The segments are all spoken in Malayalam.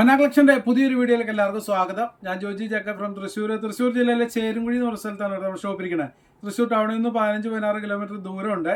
മന്ന പുതിയൊരു വീഡിയോയിലേക്ക് എല്ലാവർക്കും സ്വാഗതം. ഞാൻ ജോജി ജക്ക ഫ്രം തൃശ്ശൂർ തൃശ്ശൂർ ജില്ലയിലെ ചേരുംകുഴി എന്ന് പറഞ്ഞ സ്ഥലത്താണ് നമ്മുടെ ഷോപ്പ് ഇരിക്കുന്നത് തൃശ്ശൂർ ടൗണിൽ നിന്ന് പതിനഞ്ച് പതിനാറ് കിലോമീറ്റർ ദൂരമുണ്ട്.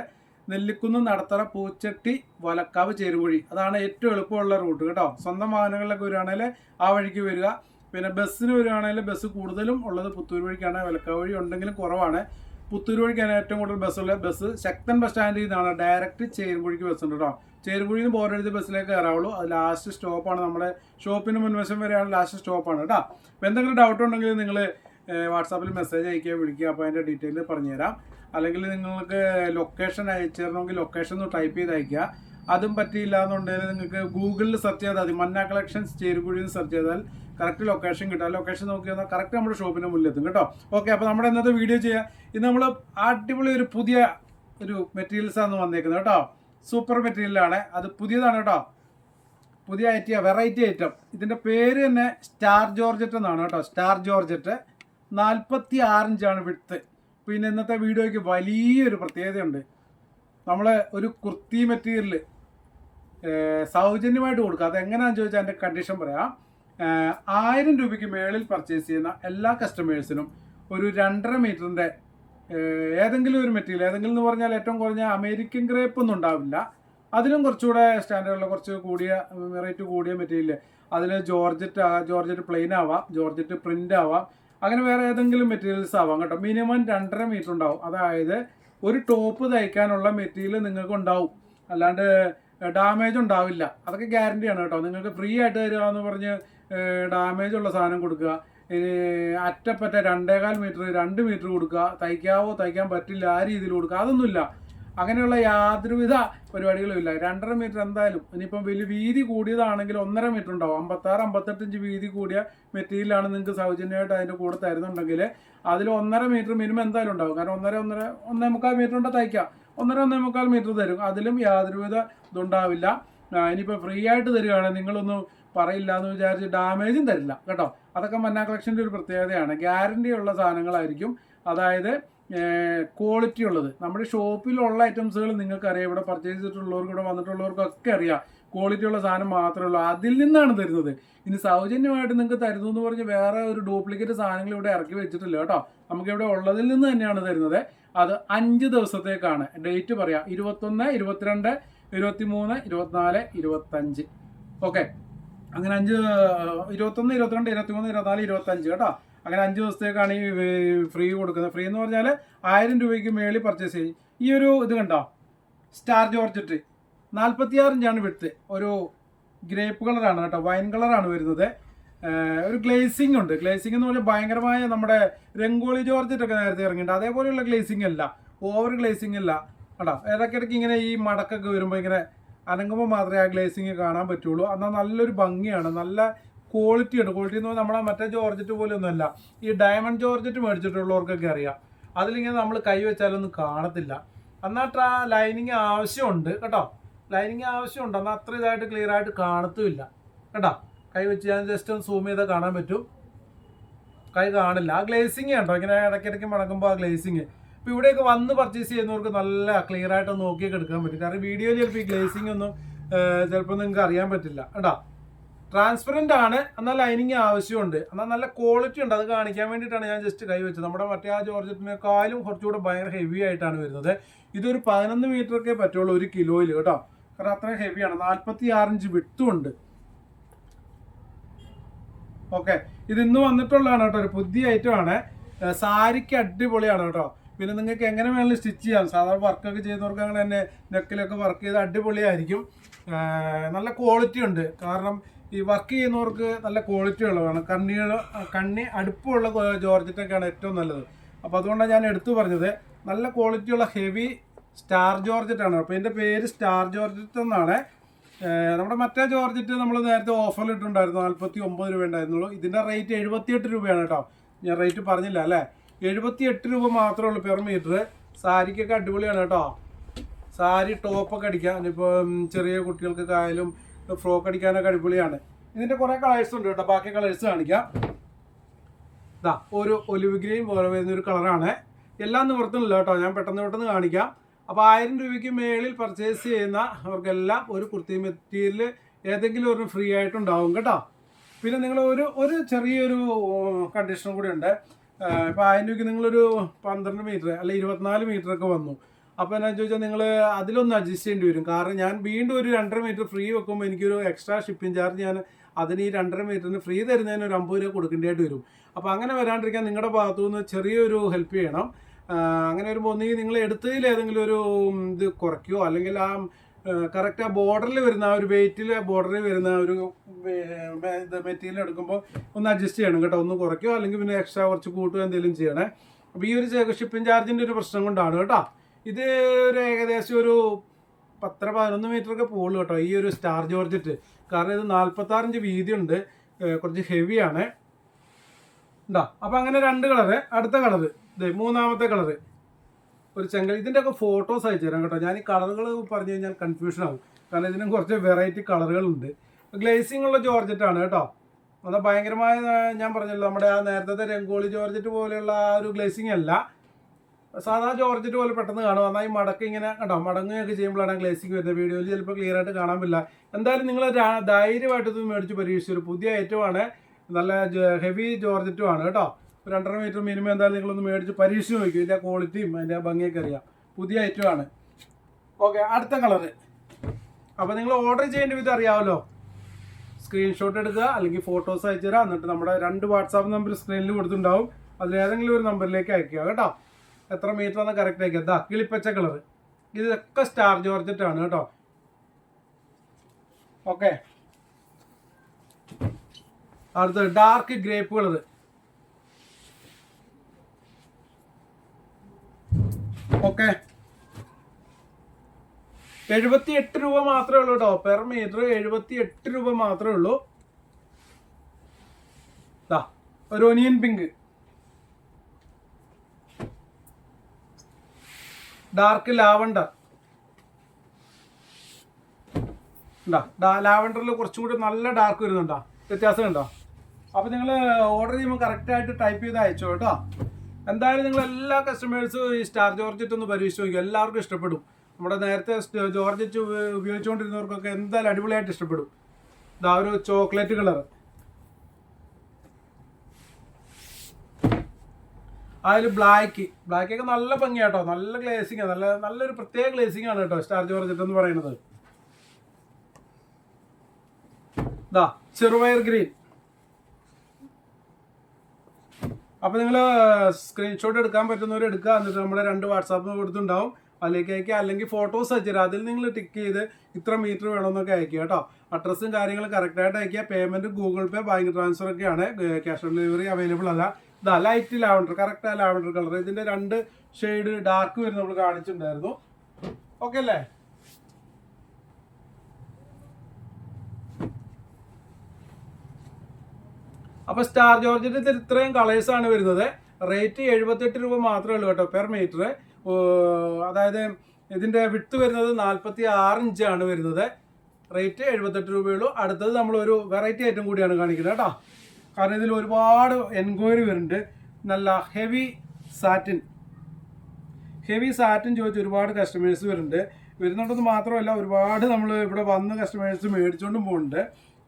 നെല്ലിക്കുന്ന് നടത്തറ പൂച്ചട്ടി വലക്കാവ് ചേരുംകുഴി. അതാണ് ഏറ്റവും എളുപ്പമുള്ള റൂട്ട് കേട്ടോ. സ്വന്തം വാഹനങ്ങളിലൊക്കെ വരികയാണെങ്കിൽ ആ വഴിക്ക് വരിക. പിന്നെ ബസ്സിന് വരികയാണെങ്കിൽ ബസ് കൂടുതലും ഉള്ളത് പുത്തൂർ വഴിക്കാണ്. വലക്കാവ് വഴി ഉണ്ടെങ്കിലും കുറവാണ്. പുത്തൂർ വഴിക്കാണ് ഏറ്റവും കൂടുതൽ ബസ്സുള്ള ബസ് ശക്തൻ ബസ് സ്റ്റാൻഡിൽ നിന്നാണ് ഡയറക്റ്റ് ചേരുംകുഴിക്ക് ബസ് ഉണ്ട് കേട്ടോ ചേരുംകുഴിയിൽ നിന്ന് ബോർഡെഴുതി ബസ്സിലേക്ക് കയറാവുള്ളൂ. അത് ലാസ്റ്റ് സ്റ്റോപ്പാണ് നമ്മുടെ ഷോപ്പിന് മുൻവശം വരെയാണ് ലാസ്റ്റ് സ്റ്റോപ്പാണ് കേട്ടോ അപ്പോൾ എന്തെങ്കിലും ഡൗട്ട് ഉണ്ടെങ്കിൽ നിങ്ങൾ വാട്സാപ്പിൽ മെസ്സേജ് അയക്കുക വിളിക്കുക. അപ്പോൾ അതിന്റെ ഡീറ്റെയിൽ പറഞ്ഞുതരാം. അല്ലെങ്കിൽ നിങ്ങൾക്ക് ലൊക്കേഷൻ അയച്ചു തരണമെങ്കിൽ ലൊക്കേഷൻ ഒന്ന് ടൈപ്പ് ചെയ്ത് അയക്കുക. അതും പറ്റിയില്ല എന്നുണ്ടെങ്കിൽ നിങ്ങൾക്ക് ഗൂഗിളിൽ സെർച്ച് ചെയ്താൽ മതി. മന്ന കളക്ഷൻസ് ചേരുകുഴിയിൽ സെർച്ച് ചെയ്താൽ കറക്റ്റ് ലൊക്കേഷൻ കിട്ടും. ആ ലൊക്കേഷൻ നോക്കി വന്നാൽ കറക്റ്റ് നമ്മുടെ ഷോപ്പിന് മുന്നിലെത്തും കേട്ടോ. ഓക്കെ അപ്പോൾ നമ്മുടെ ഇന്നത്തെ വീഡിയോ ചെയ്യാം. ഇത് നമ്മൾ അടിപൊളി ഒരു പുതിയ ഒരു മെറ്റീരിയൽസ് ആണ് വന്നേക്കുന്നത് കേട്ടോ. സൂപ്പർ മെറ്റീരിയലാണ് അത് പുതിയതാണ് കേട്ടോ. പുതിയ ഐറ്റം വെറൈറ്റി ഐറ്റം ഇതിന്റെ പേര് തന്നെ സ്റ്റാർ ജോർജറ്റ് എന്നാണ് കേട്ടോ. സ്റ്റാർ ജോർജറ്റ് നാൽപ്പത്തി ആറിഞ്ചാണ് വിട്ത്ത് പിന്നെ ഇന്നത്തെ വീഡിയോയ്ക്ക് വലിയൊരു പ്രത്യേകതയുണ്ട്. നമ്മൾ ഒരു കുർത്തി മെറ്റീരിയൽ സൗജന്യമായിട്ട് കൊടുക്കുക. അത് എങ്ങനെയാണെന്ന് ചോദിച്ചാൽ അതിന്റെ കണ്ടീഷൻ പറയാം ആയിരം രൂപയ്ക്ക് മേളിൽ പർച്ചേസ് ചെയ്യുന്ന എല്ലാ കസ്റ്റമേഴ്സിനും ഒരു രണ്ടര മീറ്ററിന്റെ ഏതെങ്കിലും ഒരു മെറ്റീരിയൽ ഏതെങ്കിലും എന്ന് പറഞ്ഞാൽ ഏറ്റവും കുറഞ്ഞ അമേരിക്കൻ ഗ്രേപ്പ് ഒന്നും ഉണ്ടാവില്ല. അതിലും കുറച്ചുകൂടെ സ്റ്റാൻഡേർഡിൽ കുറച്ച് കൂടിയ റേറ്റ് കൂടിയ മെറ്റീരിയൽ അതിൽ ജോർജറ്റ് ജോർജറ്റ് പ്ലെയിൻ ആവാം ജോർജറ്റ് പ്രിന്റ് ആവാം. അങ്ങനെ വേറെ ഏതെങ്കിലും മെറ്റീരിയൽസ് ആവാം കേട്ടോ. മിനിമം രണ്ടര മീറ്റർ ഉണ്ടാവും. അതായത് ഒരു ടോപ്പ് തയ്ക്കാനുള്ള മെറ്റീരിയൽ നിങ്ങൾക്ക് ഉണ്ടാവും. അല്ലാണ്ട് ഡാമേജ് ഉണ്ടാവില്ല. അതൊക്കെ ഗ്യാരണ്ടിയാണ് കേട്ടോ. നിങ്ങൾക്ക് ഫ്രീ ആയിട്ട് തരിക എന്ന് പറഞ്ഞ് ഡാമേജ് ഉള്ള സാധനം കൊടുക്കുക. അറ്റപ്പറ്റ രണ്ടേകാൽ മീറ്റർ രണ്ട് മീറ്റർ കൊടുക്കുക. തയ്ക്കാവോ തയ്ക്കാൻ പറ്റില്ല ആ രീതിയിൽ കൊടുക്കുക. അതൊന്നുമില്ല. അങ്ങനെയുള്ള യാതൊരുവിധ പരിപാടികളും ഇല്ല. രണ്ടര മീറ്റർ എന്തായാലും. ഇനിയിപ്പം വലിയ വീതി കൂടിയതാണെങ്കിൽ ഒന്നര മീറ്റർ ഉണ്ടാവും. അമ്പത്താറ് അമ്പത്തെട്ട് ഇഞ്ച് വീതി കൂടിയ മെറ്റീരിയലാണ് നിങ്ങൾക്ക് സൗജന്യമായിട്ട് അതിന്റെ കൂടെ തരുന്നുണ്ടെങ്കിൽ അതിൽ ഒന്നര മീറ്റർ മിനിമം എന്തായാലും ഉണ്ടാവും. കാരണം ഒന്നര ഒന്നര ഒന്നേ മുക്കാൽ മീറ്റർ കൊണ്ട് തയ്ക്കാം. ഒന്നര ഒന്നേ മുക്കാൽ മീറ്റർ തരും. അതിലും യാതൊരുവിധ ഇതുണ്ടാവില്ല. ഇനിയിപ്പോൾ ഫ്രീ ആയിട്ട് തരികയാണെങ്കിൽ നിങ്ങളൊന്നും പറയില്ല എന്ന് വിചാരിച്ച് ഡാമേജും തരില്ല. കേട്ടോ? അതൊക്കെ മന്ന കളക്ഷന്റെ ഒരു പ്രത്യേകതയാണ്. ഗ്യാരണ്ടി ഉള്ള സാധനങ്ങളായിരിക്കും. അതായത് ക്വാളിറ്റി ഉള്ളത്. നമ്മുടെ ഷോപ്പിലുള്ള ഐറ്റംസുകൾ നിങ്ങൾക്കറിയാം. ഇവിടെ പർച്ചേസ് ചെയ്തിട്ടുള്ളവർക്ക് ഇവിടെ വന്നിട്ടുള്ളവർക്കൊക്കെ അറിയാം. ക്വാളിറ്റി ഉള്ള സാധനം മാത്രമേ ഉള്ളൂ. അതിൽ നിന്നാണ് തരുന്നത്. ഇനി സൗജന്യമായിട്ട് നിങ്ങൾക്ക് തരുന്നു എന്ന് പറഞ്ഞ് വേറെ ഒരു ഡ്യൂപ്ലിക്കേറ്റ് സാധനങ്ങൾ ഇവിടെ ഇറക്കി വെച്ചിട്ടില്ല. കേട്ടോ? നമുക്ക് ഇവിടെ ഉള്ളതിൽ നിന്ന് തന്നെയാണ് തരുന്നത്. അത് അഞ്ച് ദിവസത്തേക്കാണ്. ഡേറ്റ് പറയാം. ഇരുപത്തൊന്ന് ഇരുപത്തിരണ്ട് ഇരുപത്തി മൂന്ന് ഇരുപത്തിനാല് ഇരുപത്തഞ്ച്. ഓക്കെ അങ്ങനെ അഞ്ച് ഇരുപത്തൊന്ന് ഇരുപത്തിരണ്ട് ഇരുപത്തിമൂന്ന് ഇരുപത്തിനാല് ഇരുപത്തഞ്ച് കേട്ടോ. അങ്ങനെ അഞ്ച് ദിവസത്തേക്കാണ് ഈ ഫ്രീ കൊടുക്കുന്നത്. ഫ്രീ എന്ന് പറഞ്ഞാൽ ആയിരം രൂപയ്ക്ക് മേളിൽ പർച്ചേസ് ചെയ്യും. ഈ ഒരു ഇത് കണ്ടോ? സ്റ്റാർ ജോർജറ്റ് നാൽപ്പത്തിയാറ് ഇഞ്ചാണ് വിട്ട് ഒരു ഗ്രേപ്പ് കളറാണ് കേട്ടോ. വൈൻ കളറാണ് വരുന്നത്. ഒരു ഗ്ലേസിംഗ് ഉണ്ട്. ഗ്ലേസിംഗ് എന്ന് പറഞ്ഞാൽ ഭയങ്കരമായ നമ്മുടെ രംഗോളി ജോർജറ്റ് ഒക്കെ നേരത്തെ ഇറങ്ങിയിട്ടുണ്ട്. അതേപോലെയുള്ള ഗ്ലേസിംഗ് അല്ല. ഓവർ ഗ്ലേസിംഗ് അല്ല. കേട്ടോ ഇടയ്ക്കിടയ്ക്ക് ഇങ്ങനെ ഈ മടക്കൊക്കെ വരുമ്പോൾ ഇങ്ങനെ അനങ്ങുമ്പോൾ മാത്രമേ ആ ഗ്ലേസിംഗ് കാണാൻ പറ്റുള്ളൂ. എന്നാൽ നല്ലൊരു ഭംഗിയാണ്. നല്ല ക്വാളിറ്റി ഉണ്ട്. ക്വാളിറ്റി എന്ന് പറഞ്ഞാൽ നമ്മളെ മറ്റേ ജോർജറ്റ് പോലെയൊന്നുമല്ല. ഈ ഡയമണ്ട് ജോർജറ്റ് മേടിച്ചിട്ടുള്ളവർക്കൊക്കെ അറിയാം. അതിലിങ്ങനെ നമ്മൾ കൈ വെച്ചാലൊന്നും കാണത്തില്ല. എന്നാൽ ട്രാ ലൈനിങ് ആവശ്യമുണ്ട്. കേട്ടോ? ലൈനിങ് ആവശ്യമുണ്ട്. എന്നാൽ അത്ര ഇതായിട്ട് ക്ലിയർ ആയിട്ട് കാണത്തുമില്ല. കേട്ടോ? കൈ വെച്ച് ഞാൻ ജസ്റ്റ് ഒന്ന് സൂം ചെയ്താൽ കാണാൻ പറ്റും. കൈ കാണില്ല. ആ ഗ്ലേസിങ് കേട്ടോ ഇങ്ങനെ ഇടയ്ക്കിടയ്ക്ക് മടങ്ങുമ്പോൾ ആ ഗ്ലേസിങ് ഇപ്പം ഇവിടെയൊക്കെ വന്ന് പർച്ചേസ് ചെയ്യുന്നവർക്ക് നല്ല ക്ലിയർ ആയിട്ട് നോക്കിയൊക്കെ എടുക്കാൻ പറ്റും. കാരണം വീഡിയോയിൽ ചിലപ്പോൾ ഈ ഗ്ലേസിങ് ഒന്നും ചിലപ്പോൾ നിങ്ങൾക്ക് അറിയാൻ പറ്റില്ല. കേട്ടോ ട്രാൻസ്പെറന്റ് ആണ്. എന്നാൽ ലൈനിങ് ആവശ്യമുണ്ട്. എന്നാൽ നല്ല ക്വാളിറ്റി ഉണ്ട്. അത് കാണിക്കാൻ വേണ്ടിയിട്ടാണ് ഞാൻ ജസ്റ്റ് കൈ വെച്ചത്. നമ്മുടെ മറ്റേ ആ ജോർജറ്റിനേക്കാളും കുറച്ചുകൂടെ ഭയങ്കര ഹെവി ആയിട്ടാണ് വരുന്നത്. ഇതൊരു പതിനൊന്ന് മീറ്റർ ഒക്കെ പറ്റുള്ളൂ ഒരു കിലോയിൽ കേട്ടോ. കാരണം അത്രയും ഹെവിയാണ് നാൽപ്പത്തി ആറ് ഇഞ്ച് ഉണ്ട്. ഓക്കെ. ഇത് ഇന്ന് വന്നിട്ടുള്ളതാണ് കേട്ടോ ഒരു പുതിയ ഐറ്റം ആണ്. സാരിക്ക് അടിപൊളിയാണ് കേട്ടോ. പിന്നെ നിങ്ങൾക്ക് എങ്ങനെ വേണമെങ്കിലും സ്റ്റിച്ച് ചെയ്യാം. സാധാരണ വർക്കൊക്കെ ചെയ്യുന്നവർക്ക് അങ്ങനെ തന്നെ നെക്കിലൊക്കെ വർക്ക് ചെയ്ത് അടിപൊളിയായിരിക്കും. നല്ല ക്വാളിറ്റി ഉണ്ട്. കാരണം ഈ വർക്ക് ചെയ്യുന്നവർക്ക് നല്ല ക്വാളിറ്റി ഉള്ളതാണ്. കണ്ണികൾ കണ്ണി അടുപ്പമുള്ള ജോർജറ്റൊക്കെയാണ് ഏറ്റവും നല്ലത്. അപ്പോൾ അതുകൊണ്ടാണ് ഞാൻ എടുത്തു പറഞ്ഞത്. നല്ല ക്വാളിറ്റിയുള്ള ഹെവി സ്റ്റാർ ജോർജറ്റാണ്. അപ്പോൾ എന്റെ പേര് സ്റ്റാർ ജോർജറ്റ് എന്നാണ്. നമ്മുടെ മറ്റേ ജോർജറ്റ് നമ്മൾ നേരത്തെ ഓഫറിൽ ഇട്ടുണ്ടായിരുന്നു നാൽപ്പത്തി ഒമ്പത് രൂപ ഉണ്ടായിരുന്നുള്ളൂ. ഇതിന്റെ റേറ്റ് എഴുപത്തിയെട്ട് രൂപയാണ് കേട്ടോ. ഞാൻ റേറ്റ് പറഞ്ഞില്ല അല്ലേ? എഴുപത്തിയെട്ട് രൂപ മാത്രമേ ഉള്ളൂ പെർ മീറ്റർ സാരിക്കൊക്കെ അടിപൊളിയാണ് കേട്ടോ. സാരി ടോപ്പൊക്കെ അടിക്കാം. ഇപ്പോൾ ചെറിയ കുട്ടികൾക്കൊക്കെ ആയാലും ഫ്രോക്ക് അടിക്കാനൊക്കെ അടിപൊളിയാണ്. ഇതിന്റെ കുറേ കളേഴ്സ് ഉണ്ട് കേട്ടോ. ബാക്കി കളേഴ്സ് കാണിക്കാം. ഇതാ ഒരു ഒലിവ് ഗ്രീൻ പോലെ വരുന്ന ഒരു കളറാണ് എല്ലാം നിവർത്തുന്നില്ല കേട്ടോ. ഞാൻ പെട്ടെന്ന് പെട്ടെന്ന് കാണിക്കാം. അപ്പോൾ ആയിരം രൂപയ്ക്ക് മേളിൽ പർച്ചേസ് ചെയ്യുന്ന അവർക്കെല്ലാം ഒരു കുർത്തി മെറ്റീരിയൽ ഏതെങ്കിലും ഒരു ഫ്രീ ആയിട്ടുണ്ടാവും കേട്ടോ. പിന്നെ നിങ്ങൾ ഒരു ഒരു ചെറിയൊരു കണ്ടീഷനും കൂടി ഉണ്ട്. ഇപ്പോൾ ആയിരം രൂപയ്ക്ക് നിങ്ങളൊരു പന്ത്രണ്ട് മീറ്റർ അല്ലെ ഇരുപത്തിനാല് മീറ്റർ ഒക്കെ വന്നു. അപ്പോൾ എന്നാ ചോദിച്ചാൽ നിങ്ങൾ അതിലൊന്ന് അഡ്ജസ്റ്റ് ചെയ്യേണ്ടി വരും. കാരണം ഞാൻ വീണ്ടും ഒരു രണ്ടര മീറ്റർ ഫ്രീ വെക്കുമ്പോൾ എനിക്കൊരു എക്സ്ട്രാ ഷിപ്പിംഗ് ചാർജ് ഞാൻ അതിന് ഈ രണ്ടര മീറ്ററിന് ഫ്രീ തരുന്നതിന് ഒരു അമ്പത് രൂപ കൊടുക്കേണ്ടതായിട്ട് വരും. അപ്പോൾ അങ്ങനെ വരാണ്ടിരിക്കാൻ നിങ്ങളുടെ ഭാഗത്തു നിന്ന് ചെറിയൊരു ഹെൽപ്പ് ചെയ്യണം. അങ്ങനെ വരുമ്പോൾ ഒന്നുകിൽ നിങ്ങൾ എടുത്തതിൽ ഏതെങ്കിലും ഒരു ഇത് കുറയ്ക്കുകയോ അല്ലെങ്കിൽ ആ കറക്റ്റ് ആ ബോർഡറിൽ വരുന്ന ആ ഒരു വെയിറ്റിൽ ബോർഡറിൽ വരുന്ന ഒരു മെറ്റീരിയൽ എടുക്കുമ്പോൾ ഒന്ന് അഡ്ജസ്റ്റ് ചെയ്യണം കേട്ടോ. ഒന്ന് കുറയ്ക്കുകയോ അല്ലെങ്കിൽ പിന്നെ എക്സ്ട്രാ കുറച്ച് കൂട്ടുകയോ എന്തെങ്കിലും ചെയ്യണേ. അപ്പോൾ ഈ ഒരു ഷിപ്പിംഗ് ചാർജിന്റെ ഒരു പ്രശ്നം കൊണ്ടാണ് കേട്ടോ. ഇത് ഒരു ഏകദേശം ഒരു പത്തര പതിനൊന്ന് മീറ്റർ ഒക്കെ പോകുള്ളൂ കേട്ടോ ഈ ഒരു സ്റ്റാർ ജോർജറ്റ് കാരണം ഇത് നാൽപ്പത്താറിഞ്ച് വീതിയുണ്ട്. കുറച്ച് ഹെവിയാണ് ഉണ്ടാ അപ്പോൾ അങ്ങനെ രണ്ട് കളറ് അടുത്ത കളറ് ഇതേ മൂന്നാമത്തെ കളറ് ഒരു ചെങ്കൽ ഇതിന്റെ ഒക്കെ ഫോട്ടോസ് അയച്ചു തരാം കേട്ടോ. ഞാൻ ഈ കളറുകൾ പറഞ്ഞു കഴിഞ്ഞാൽ കൺഫ്യൂഷൻ ആവും. കാരണം ഇതിനും കുറച്ച് വെറൈറ്റി കളറുകളുണ്ട് ഗ്ലേസിംഗ് ഉള്ള ജോർജറ്റ് ആണ് കേട്ടോ. അത് ഭയങ്കരമായ ഞാൻ പറഞ്ഞല്ലോ നമ്മുടെ ആ നേരത്തെ രംഗോളി ജോർജറ്റ് പോലെയുള്ള ആ ഒരു ഗ്ലേസിംഗ് അല്ല. സാധാ ജോർജറ്റ് പോലെ പെട്ടെന്ന് കാണും. എന്നാൽ ഈ മടക്ക് ഇങ്ങനെ കേട്ടോ മടങ്ങുകയൊക്കെ ചെയ്യുമ്പോഴാണ് ഗ്ലേസിംഗ് വരുന്നത്. വീഡിയോയിൽ ചിലപ്പോൾ ക്ലിയർ ആയിട്ട് കാണാൻ പറ്റില്ല. എന്തായാലും നിങ്ങൾ ധൈര്യമായിട്ട് ഇത് മേടിച്ച് പരീക്ഷിച്ചു ഒരു പുതിയ ഐറ്റമാണ് നല്ല ഹെവി ജോർജറ്റും ആണ് കേട്ടോ. രണ്ടര മീറ്റർ മിനിമം എന്തായാലും നിങ്ങളൊന്ന് മേടിച്ച് പരീക്ഷിച്ച് നോക്കും. ഇതിന്റെ ക്വാളിറ്റിയും അതിന്റെ ഭംഗിയൊക്കെ അറിയാം. പുതിയ ഐറ്റമാണ് ഓക്കെ അടുത്ത കളറ് അപ്പോൾ നിങ്ങൾ ഓർഡർ ചെയ്യേണ്ട വിധം അറിയാമല്ലോ സ്ക്രീൻഷോട്ട് എടുക്കുക അല്ലെങ്കിൽ ഫോട്ടോസ് അയച്ചു തരാം. എന്നിട്ട് നമ്മുടെ രണ്ട് വാട്സാപ്പ് നമ്പർ സ്ക്രീനിൽ കൊടുത്തിട്ടുണ്ടാവും. അതിൽ ഏതെങ്കിലും ഒരു നമ്പറിലേക്ക് അയക്കുക കേട്ടോ. എത്ര മീറ്റർ ആണ് കറക്റ്റ് അയക്കുക ഇതാ കിളിപ്പച്ച കളർ ഇതൊക്കെ സ്റ്റാർ ജോർജറ്റ് ആണ് കേട്ടോ. ഓക്കെ അടുത്തത് ഡാർക്ക് ഗ്രേപ്പ് കളർ ഓക്കെ എഴുപത്തി എട്ട് രൂപ മാത്രമേ ഉള്ളൂ കേട്ടോ പെർ മീറ്റർ എഴുപത്തി എട്ട് രൂപ മാത്രമേ ഉള്ളൂ. ഒരു ഒനിയൻ പിങ്ക് ഡാർക്ക് ലാവണ്ടർ ലാവണ്ടറിൽ കുറച്ചും കൂടി നല്ല ഡാർക്ക് വരുന്നുണ്ടോ? വ്യത്യാസം ഉണ്ടോ? അപ്പോൾ നിങ്ങൾ ഓർഡർ ചെയ്യുമ്പോൾ കറക്റ്റായിട്ട് ടൈപ്പ് ചെയ്ത് അയച്ചോ കേട്ടോ. എന്തായാലും നിങ്ങൾ എല്ലാ കസ്റ്റമേഴ്സും ഈ സ്റ്റാർ ജോർജറ്റ് ഒന്ന് പരീക്ഷിച്ച് നോക്കി എല്ലാവർക്കും ഇഷ്ടപ്പെടും. നമ്മുടെ നേരത്തെ ജോർജറ്റ് ഉപയോഗിച്ചുകൊണ്ടിരുന്നവർക്കൊക്കെ എന്തായാലും അടിപൊളിയായിട്ട് ഇഷ്ടപ്പെടും. ഇതാ ഒരു ചോക്ലേറ്റ് കളർ അതിൽ ബ്ലാക്ക് ബ്ലാക്ക് ഒക്കെ നല്ല ഭംഗിയാട്ടോ നല്ല ഗ്ലേസിംഗ് നല്ല നല്ലൊരു പ്രത്യേക ഗ്ലേസിംഗ് ആണ് കേട്ടോ സ്റ്റാർ ജോർജറ്റ് എന്ന് പറയുന്നത്. ഇതാ ചെറുപയർ ഗ്രീൻ. അപ്പോൾ നിങ്ങൾ സ്ക്രീൻഷോട്ട് എടുക്കാൻ പറ്റുന്നവർ എടുക്കുക. എന്നിട്ട് നമ്മുടെ രണ്ട് വാട്സാപ്പ് കൊടുത്തുണ്ടാവും അതിലേക്ക് അയക്കുക. അല്ലെങ്കിൽ ഫോട്ടോസ് അയച്ചുതരാം അതിൽ നിങ്ങൾ ടിക്ക് ചെയ്ത് ഇത്ര മീറ്റർ വേണമെന്നൊക്കെ അയക്കുക കേട്ടോ. അഡ്രസ്സും കാര്യങ്ങളും കറക്റ്റായിട്ട് അയക്കുക. Payment Google Pay bank transfer ഒക്കെയാണ്. ക്യാഷ് ഓൺ ഡെലിവറി അവൈലബിൾ അല്ല. ഇതാ light lavender correct lavender colour ഇതിന്റെ രണ്ട് ഷെയ്ഡ് ഡാർക്ക് വരും നമ്മൾ കാണിച്ചിട്ടുണ്ടായിരുന്നു. ഓക്കെ അല്ലേ? അപ്പൊ സ്റ്റാർ ജോർജിന്റെ ഇത്രയും കളേഴ്സ് ആണ് വരുന്നത്. റേറ്റ് എഴുപത്തെട്ട് രൂപ മാത്രമേ ഉള്ളൂ കേട്ടോ പെർ മീറ്റർ അതായത് ഇതിന്റെ വിട്ട് വരുന്നത് നാൽപ്പത്തി ആറ് ആണ് വരുന്നത്. റേറ്റ് എഴുപത്തെട്ട് രൂപയുള്ളൂ അടുത്തത് നമ്മൾ ഒരു വെറൈറ്റി ഐറ്റം കൂടിയാണ് കാണിക്കുന്നത് കേട്ടോ. കാരണം ഇതിൽ ഒരുപാട് എൻക്വയറി വരുന്നുണ്ട്. നല്ല ഹെവി സാറ്റിൻ ഹെവി സാറ്റിൻ ചോദിച്ച് ഒരുപാട് കസ്റ്റമേഴ്സ് വരുന്നുണ്ട്. വരുന്നുണ്ടെന്ന് മാത്രമല്ല ഒരുപാട് നമ്മൾ ഇവിടെ വന്ന് കസ്റ്റമേഴ്സ് മേടിച്ചുകൊണ്ടും പോകുന്നുണ്ട്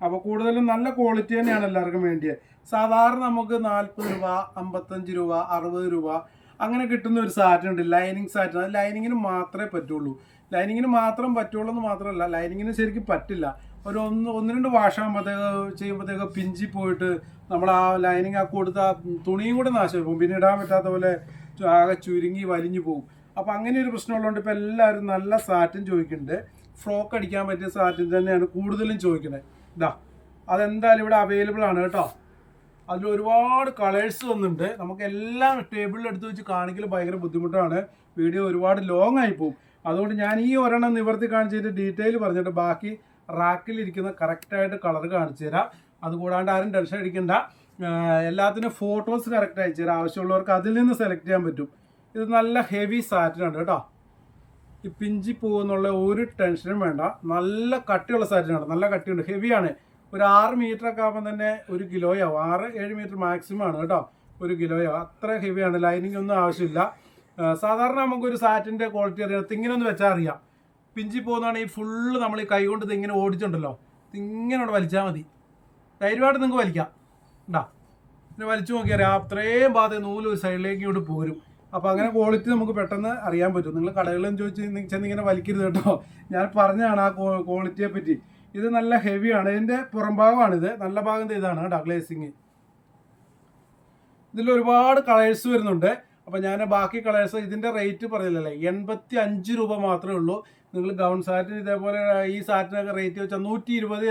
അപ്പോൾ കൂടുതലും നല്ല ക്വാളിറ്റി തന്നെയാണ് എല്ലാവർക്കും വേണ്ടിയത് സാധാരണ നമുക്ക് നാൽപ്പത് രൂപ അമ്പത്തഞ്ച് രൂപ അറുപത് രൂപ അങ്ങനെ കിട്ടുന്ന ഒരു സാറ്റ് ഉണ്ട്. ലൈനിങ് സാറ്റ് അത് ലൈനിങ്ങിന് മാത്രമേ പറ്റുള്ളൂ. ലൈനിങ്ങിന് മാത്രം പറ്റുള്ളൂ എന്ന് മാത്രമല്ല ലൈനിങ്ങിന് ശരിക്കും പറ്റില്ല. ഒരു ഒന്ന് ഒന്ന് രണ്ട് വാഷാകുമ്പോഴത്തേക്ക് ചെയ്യുമ്പോഴത്തേക്ക് പിഞ്ചി പോയിട്ട് നമ്മൾ ആ ലൈനിങ് ആ കൊടുത്ത തുണിയും കൂടെ നാശമായി പോകും. പിന്നെ ഇടാൻ പറ്റാത്ത പോലെ ആകെ ചുരുങ്ങി വലിഞ്ഞു പോകും. അപ്പോൾ അങ്ങനെ ഒരു പ്രശ്നമുള്ളതുകൊണ്ട് ഇപ്പോൾ എല്ലാവരും നല്ല സാറ്റും ചോദിക്കുന്നുണ്ട്. ഫ്രോക്ക് അടിക്കാൻ പറ്റിയ സാറ്റിൻ തന്നെയാണ് കൂടുതലും ചോദിക്കുന്നത്. ഇതാ അതെന്തായാലും ഇവിടെ അവൈലബിൾ ആണ് കേട്ടോ. അതിൽ ഒരുപാട് കളേഴ്സ് വന്നിട്ടുണ്ട്. നമുക്ക് എല്ലാം ടേബിളിൽ എടുത്ത് വെച്ച് കാണിക്കൽ ഭയങ്കര ബുദ്ധിമുട്ടാണ്. വീഡിയോ ഒരുപാട് ലോങ് ആയി പോകും അതുകൊണ്ട് ഞാൻ ഈ ഒരെണ്ണം നിവർത്തി കാണിച്ചതിന്റെ ഡീറ്റെയിൽ പറഞ്ഞിട്ട് ബാക്കി റാക്കിലിരിക്കുന്ന കറക്റ്റായിട്ട് കളർ കാണിച്ചു തരാം. അതുകൂടാണ്ട് ആരും ടെൻഷൻ അടിക്കണ്ട. എല്ലാത്തിനും ഫോട്ടോസ് കറക്റ്റ് അയച്ചു തരാം. ആവശ്യമുള്ളവർക്ക് അതിൽ നിന്ന് സെലക്ട് ചെയ്യാൻ പറ്റും. ഇത് നല്ല ഹെവി സാറ്റിനാണ് കേട്ടോ. പിഞ്ചി പോകുന്നുള്ള ഒരു ടെൻഷനും വേണ്ട. നല്ല കട്ടിയുള്ള സാരിയാണ് നല്ല കട്ടിയുണ്ട്. ഹെവിയാണ് ഒരു ആറ് മീറ്റർ ഒക്കെ ആകുമ്പോൾ തന്നെ ഒരു കിലോയാവും ആറ് ഏഴ് മീറ്റർ മാക്സിമം ആണ് കേട്ടോ. ഒരു കിലോയാവും അത്ര ഹെവിയാണ് ലൈനിങ് ഒന്നും ആവശ്യമില്ല. സാധാരണ നമുക്കൊരു സാറ്റിന്റെ ക്വാളിറ്റി അറിയാം. തിങ്ങിനൊന്ന് വെച്ചാൽ അറിയാം. പിഞ്ചി പോകുന്നതാണ് ഈ ഫുള്ള് നമ്മൾ ഈ കൈ കൊണ്ട് ഇത് ഇങ്ങനെ ഓടിച്ചുണ്ടല്ലോ. ഇതിങ്ങനെ അവിടെ വലിച്ചാൽ മതി. ധൈര്യമായിട്ട് നിങ്ങൾക്ക് വലിക്കാം. ഉണ്ടാ പിന്നെ വലിച്ചു നോക്കിയാൽ അത്രയും ഭാഗത്ത് നൂൽ ഒരു സൈഡിലേക്ക് ഇങ്ങോട്ട് പോരും. അപ്പോൾ അങ്ങനെ ക്വാളിറ്റി നമുക്ക് പെട്ടെന്ന് അറിയാൻ പറ്റും. നിങ്ങൾ കടകളിലും ചോദിച്ച് ചെന്ന് ഇങ്ങനെ വലിക്കരുത് കേട്ടോ. ഞാൻ പറഞ്ഞതാണ് ആ ക്വാളിറ്റിയെ പറ്റി. ഇത് നല്ല ഹെവിയാണ് ഇതിന്റെ പുറം ഭാഗമാണിത് നല്ല ഭാഗം ഇതാണ് കേട്ടോ ഇതിൽ ഒരുപാട് കളേഴ്സ് വരുന്നുണ്ട്. അപ്പോൾ ഞാൻ ബാക്കി കളേഴ്സ് ഇതിന്റെ റേറ്റ് പറഞ്ഞില്ലല്ലേ എൺപത്തി അഞ്ച് രൂപ മാത്രമേ ഉള്ളൂ. നിങ്ങൾ ഗൗൺ സാറ്റിന് ഇതേപോലെ ഈ സാറ്റിനൊക്കെ റേറ്റ് വെച്ചാൽ നൂറ്റി ഇരുപത്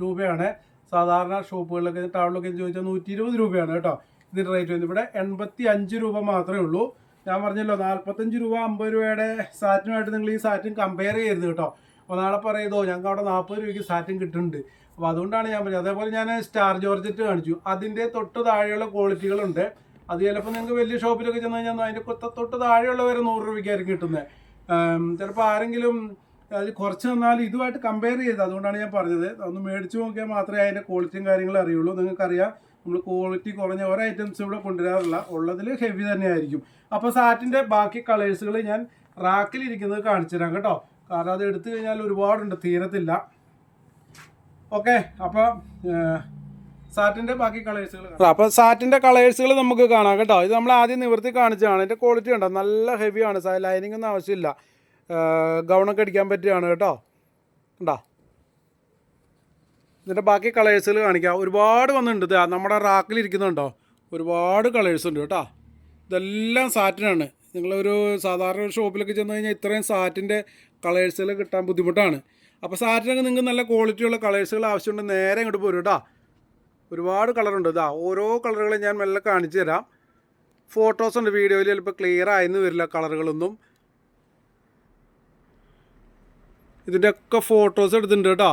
രൂപയാണ്. സാധാരണ ഷോപ്പുകളിലൊക്കെ ടൗണിലൊക്കെ ചോദിച്ചാൽ നൂറ്റി ഇരുപത് രൂപയാണ് കേട്ടോ. ഇതിന്റെ റേറ്റ് വരുന്നത് ഇവിടെ എൺപത്തി അഞ്ച് രൂപ മാത്രമേ ഉള്ളൂ. ഞാൻ പറഞ്ഞല്ലോ നാൽപ്പത്തഞ്ച് രൂപ അമ്പത് രൂപയുടെ സാറ്റിനുമായിട്ട് നിങ്ങൾ ഈ സാറ്റും കമ്പയർ ചെയ്യരുത് കേട്ടോ. അപ്പോൾ നാളെ പറയതോ ഞങ്ങൾക്ക് അവിടെ നാൽപ്പത് രൂപയ്ക്ക് സാറ്റും കിട്ടുന്നുണ്ട്. അപ്പോൾ അതുകൊണ്ടാണ് ഞാൻ പറഞ്ഞത്. അതേപോലെ ഞാൻ സ്റ്റാർ ജോർജറ്റ് കാണിച്ചു. അതിന്റെ തൊട്ട് താഴെയുള്ള ക്വാളിറ്റികളുണ്ട് അത് ചിലപ്പോൾ നിങ്ങൾക്ക് വലിയ ഷോപ്പിലൊക്കെ ചെന്ന് കഴിഞ്ഞാൽ അതിന്റെ തൊട്ട് താഴെയുള്ള വരെ നൂറ് രൂപയ്ക്കായിരിക്കും കിട്ടുന്നത്. ചിലപ്പോൾ ആരെങ്കിലും അത് കുറച്ച് തന്നാൽ ഇതുമായിട്ട് കമ്പയർ ചെയ്ത് അതുകൊണ്ടാണ് ഞാൻ പറഞ്ഞത്. ഒന്ന് മേടിച്ച് നോക്കിയാൽ മാത്രമേ അതിന്റെ ക്വാളിറ്റിയും കാര്യങ്ങളും അറിയുള്ളൂ. നിങ്ങൾക്കറിയാം. നമ്മൾ ക്വാളിറ്റി കുറഞ്ഞ ഓരോ ഐറ്റംസ് ഇവിടെ കൊണ്ടുവരാറില്ല. ഉള്ളതിൽ ഹെവി തന്നെയായിരിക്കും. അപ്പോൾ സാറ്റിന്റെ ബാക്കി കളേഴ്സുകൾ ഞാൻ റാക്കിലിരിക്കുന്നത് കാണിച്ചു തരാം കേട്ടോ. കാരണം അത് എടുത്തു കഴിഞ്ഞാൽ ഒരുപാടുണ്ട് തീരത്തില്ല. ഓക്കെ അപ്പോൾ സാറ്റിന്റെ ബാക്കി കളേഴ്സുകൾ അപ്പോൾ സാറ്റിന്റെ കളേഴ്സുകൾ നമുക്ക് കാണാം കേട്ടോ. ഇത് നമ്മൾ ആദ്യം നിവർത്തി കാണിച്ചതാണ്. ഇതിന്റെ ക്വാളിറ്റി ഉണ്ടോ നല്ല ഹെവിയാണ് ലൈനിങ് ഒന്നും ആവശ്യമില്ല. ഗൗണൊക്കെ അടിക്കാൻ പറ്റിയാണ് കേട്ടോ. ഉണ്ടോ ഇതിന്റെ ബാക്കി കളേഴ്സുകൾ കാണിക്കാം. ഒരുപാട് വന്നിട്ടുണ്ട് നമ്മുടെ നമ്മുടെ റാക്കിലിരിക്കുന്നുണ്ടോ ഒരുപാട് കളേഴ്സ് ഉണ്ട് കേട്ടോ. ഇതെല്ലാം സാറ്റിനാണ് നിങ്ങളൊരു സാധാരണ ഒരു ഷോപ്പിലൊക്കെ ചെന്ന് കഴിഞ്ഞാൽ ഇത്രയും സാറ്റിന്റെ കളേഴ്സുകൾ കിട്ടാൻ ബുദ്ധിമുട്ടാണ്. അപ്പോൾ സാറ്റിനൊക്കെ നിങ്ങൾക്ക് നല്ല ക്വാളിറ്റിയുള്ള കളേഴ്സുകൾ ആവശ്യമുണ്ട് നേരെ ഇങ്ങോട്ട് പോരും കേട്ടോ. ഒരുപാട് കളറുണ്ട് ഇതാ ഓരോ കളറുകളും ഞാൻ മെല്ലെ കാണിച്ചു തരാം. ഫോട്ടോസ് ഉണ്ട് വീഡിയോയിൽ ചിലപ്പോൾ ക്ലിയർ ആയെന്ന് വരില്ല കളറുകളൊന്നും. ഇതിന്റെയൊക്കെ ഫോട്ടോസ് എടുത്തിട്ടുണ്ട് കേട്ടോ.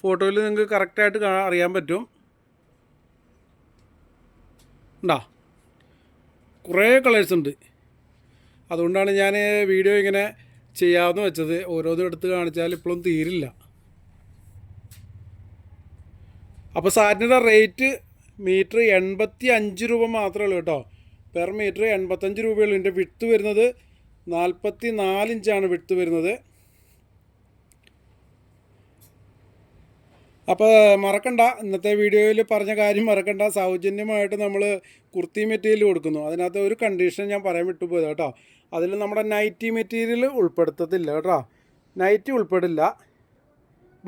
ഫോട്ടോയിൽ നിങ്ങൾക്ക് കറക്റ്റായിട്ട് അറിയാൻ പറ്റും. ഉണ്ടാ കുറേ കളേഴ്സ് ഉണ്ട്. അതുകൊണ്ടാണ് ഞാൻ വീഡിയോ ഇങ്ങനെ ചെയ്യാമെന്ന് വെച്ചത്. ഓരോന്നും എടുത്ത് കാണിച്ചാൽ ഇപ്പോഴും തീരില്ല. അപ്പോൾ സാറ്റിന്റെ റേറ്റ് മീറ്റർ എൺപത്തി അഞ്ച് രൂപ മാത്രമേ ഉള്ളൂ കേട്ടോ. പെർ മീറ്റർ എൺപത്തഞ്ച് രൂപയുള്ളൂ ഇതിന്റെ വിട്ട് വരുന്നത് നാൽപ്പത്തി നാലിഞ്ചാണ് വിട്ട് വരുന്നത്. അപ്പോൾ മറക്കണ്ട ഇന്നത്തെ വീഡിയോയിൽ പറഞ്ഞ കാര്യം മറക്കണ്ട. സൗജന്യമായിട്ട് നമ്മൾ കുർത്തി മെറ്റീരിയൽ കൊടുക്കുന്നു. അതിനകത്ത് ഒരു കണ്ടീഷൻ ഞാൻ പറയാൻ വിട്ടുപോയത് കേട്ടോ. അതിൽ നമ്മുടെ നൈറ്റി മെറ്റീരിയൽ ഉൾപ്പെടുത്തത്തില്ല കേട്ടോ. നൈറ്റി ഉൾപ്പെടില്ല.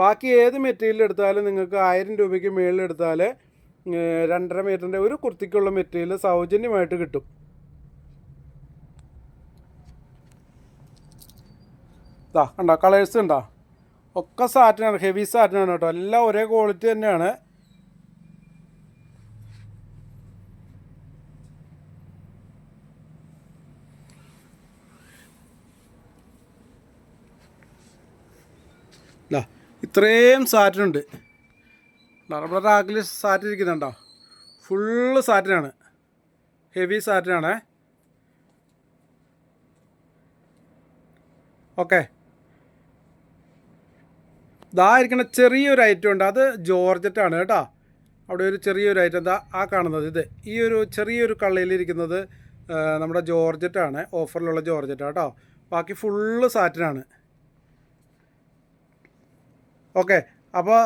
ബാക്കി ഏത് മെറ്റീരിയൽ എടുത്താലും നിങ്ങൾക്ക് ആയിരം രൂപയ്ക്ക് മുകളിൽ എടുത്താൽ രണ്ടര മീറ്ററിന്റെ ഒരു കുർത്തിക്കുള്ള മെറ്റീരിയൽ സൗജന്യമായിട്ട് കിട്ടും. ഇതാ കണ്ടോ? കളേഴ്സ് ഉണ്ടോ ഒക്കെ സാറ്റിനാണ് ഹെവി സാറ്റിനാണ് കേട്ടോ. എല്ലാം ഒരേ ക്വാളിറ്റി തന്നെയാണ്. ഇത്രയും സാറ്റിനുണ്ട്. നമ്മുടെ റാക്കിൽ സാറ്റ് ഇരിക്കുന്നുണ്ടോ? ഫുള്ള് സാറ്റിനാണ്. ഹെവി സാറ്റിനാണേ. ഓക്കെ ദാ ഇരിക്കുന്ന ചെറിയൊരു ഐറ്റം ഉണ്ട്. അത് ജോർജറ്റാണ് കേട്ടോ. അവിടെ ഒരു ചെറിയൊരു ഐറ്റം ദാ ആ കാണുന്നത്. ഇത് ഈ ഒരു ചെറിയൊരു കള്ളയിലിരിക്കുന്നത് നമ്മുടെ ജോർജറ്റാണ് ഓഫറിലുള്ള ജോർജറ്റ് കേട്ടോ. ബാക്കി ഫുള്ള് സാറ്റിനാണ് ഓക്കെ അപ്പോൾ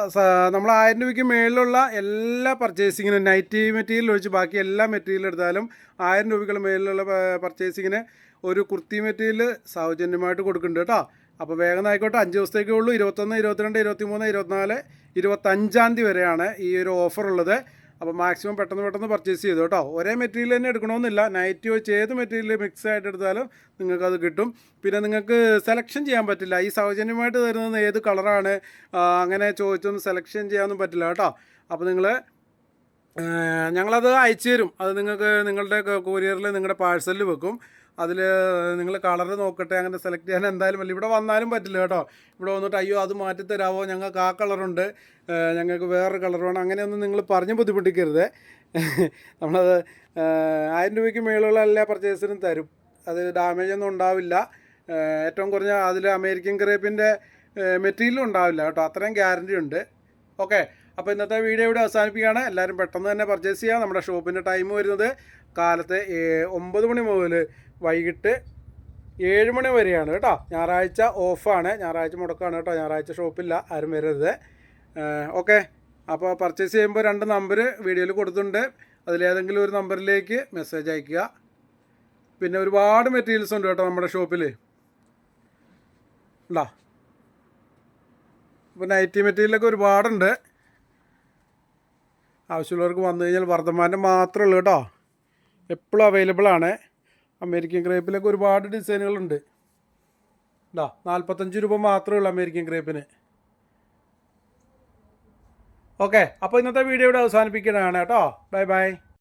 നമ്മൾ ആയിരം രൂപയ്ക്ക് മേളിലുള്ള എല്ലാ പർച്ചേസിങ്ങിനും നൈറ്റി മെറ്റീരിയൽ ഒഴിച്ച് ബാക്കി എല്ലാ മെറ്റീരിയൽ എടുത്താലും ആയിരം രൂപയ്ക്കുള്ള മേളിലുള്ള പർച്ചേസിങ്ങിന് ഒരു കുർത്തി മെറ്റീരിയൽ സൗജന്യമായിട്ട് കൊടുക്കുന്നുണ്ട് കേട്ടോ. അപ്പോൾ വേഗം ആയിക്കോട്ടെ അഞ്ച് ദിവസത്തേക്കേ ഉള്ളൂ. ഇരുപത്തൊന്ന് ഇരുപത്തിരണ്ട് ഇരുപത്തി മൂന്ന് ഇരുപത്തിനാല് ഇരുപത്തഞ്ചാം തീയതി വരെയാണ് ഈ ഒരു ഓഫർ ഉള്ളത്. അപ്പോൾ മാക്സിമം പെട്ടെന്ന് പെട്ടെന്ന് പർച്ചേസ് ചെയ്തു കേട്ടോ. ഒരേ മെറ്റീരിയൽ തന്നെ എടുക്കണമെന്നില്ല. നൈറ്റ് വെച്ച് ഏത് മെറ്റീരിയൽ മിക്സ് ആയിട്ട് എടുത്താലും നിങ്ങൾക്ക് അത് കിട്ടും. പിന്നെ നിങ്ങൾക്ക് സെലക്ഷൻ ചെയ്യാൻ പറ്റില്ല. ഈ സൗജന്യമായിട്ട് തരുന്നത് ഏത് കളറാണ് അങ്ങനെ ചോദിച്ചൊന്നും സെലക്ഷൻ ചെയ്യാനൊന്നും പറ്റില്ല കേട്ടോ. അപ്പോൾ നിങ്ങൾ ഞങ്ങളത് അയച്ചു തരും. അത് നിങ്ങൾക്ക് നിങ്ങളുടെ കൊറിയറിൽ നിങ്ങളുടെ പാഴ്സലിൽ വെക്കും. അതിൽ നിങ്ങൾ കളർ നോക്കട്ടെ അങ്ങനെ സെലക്ട് ചെയ്യാൻ എന്തായാലും പറ്റില്ല. ഇവിടെ വന്നാലും പറ്റില്ല കേട്ടോ. ഇവിടെ വന്നിട്ട് അയ്യോ അത് മാറ്റി തരാമോ ഞങ്ങൾക്ക് ആ കളറുണ്ട്. ഞങ്ങൾക്ക് വേറൊരു കളർ വേണം. അങ്ങനെയൊന്നും നിങ്ങൾ പറഞ്ഞ് ബുദ്ധിമുട്ടിക്കരുത്. നമ്മളത് ആയിരം രൂപയ്ക്ക് മേലുള്ള എല്ലാ പർച്ചേസിനും തരും. അത് ഡാമേജ് ഒന്നും ഉണ്ടാവില്ല. ഏറ്റവും കുറഞ്ഞ അതിൽ അമേരിക്കൻ ക്രേപ്പിന്റെ മെറ്റീരിയലും ഉണ്ടാവില്ല കേട്ടോ. അത്രയും ഗ്യാരണ്ടി ഉണ്ട്. ഓക്കെ അപ്പോൾ ഇന്നത്തെ വീഡിയോ ഇവിടെ അവസാനിപ്പിക്കുകയാണ്. എല്ലാവരും പെട്ടെന്ന് തന്നെ പർച്ചേസ് ചെയ്യുക നമ്മുടെ ഷോപ്പിന്റെ ടൈം വരുന്നത് കാലത്തെ ഒമ്പത് മണി മുതൽ വൈകിട്ട് ഏഴ് മണി വരെയാണ് കേട്ടോ. ഞായറാഴ്ച ഓഫാണ്. ഞായറാഴ്ച മുടക്കാണ് കേട്ടോ. ഞായറാഴ്ച ഷോപ്പില്ല ആരും വരരുത്. ഓക്കെ. അപ്പോൾ പർച്ചേസ് ചെയ്യുമ്പോൾ രണ്ട് നമ്പർ വീഡിയോയിൽ കൊടുത്തിട്ടുണ്ട്. അതിലേതെങ്കിലും ഒരു നമ്പറിലേക്ക് മെസ്സേജ് അയയ്ക്കുക പിന്നെ ഒരുപാട് മെറ്റീരിയൽസ് ഉണ്ട് കേട്ടോ നമ്മുടെ ഷോപ്പിൽ ഉണ്ടോ? ഇപ്പോൾ നൈറ്റി മെറ്റീരിയലൊക്കെ ഒരുപാടുണ്ട്. ആവശ്യമുള്ളവർക്ക് വന്നു കഴിഞ്ഞാൽ വർദ്ധമാനം മാത്രമേ ഉള്ളൂ കേട്ടോ. എപ്പോഴും അവൈലബിൾ ആണ്. അമേരിക്കൻ ക്രേപ്പിലൊക്കെ ഒരുപാട് ഡിസൈനുകളുണ്ട് ഇതാ നാൽപ്പത്തഞ്ച് രൂപ മാത്രമേ ഉള്ളൂ അമേരിക്കൻ ക്രേപ്പിന്. ഓക്കെ അപ്പോൾ ഇന്നത്തെ വീഡിയോ ഇവിടെ അവസാനിപ്പിക്കുന്നതാണ് കേട്ടോ. Bye bye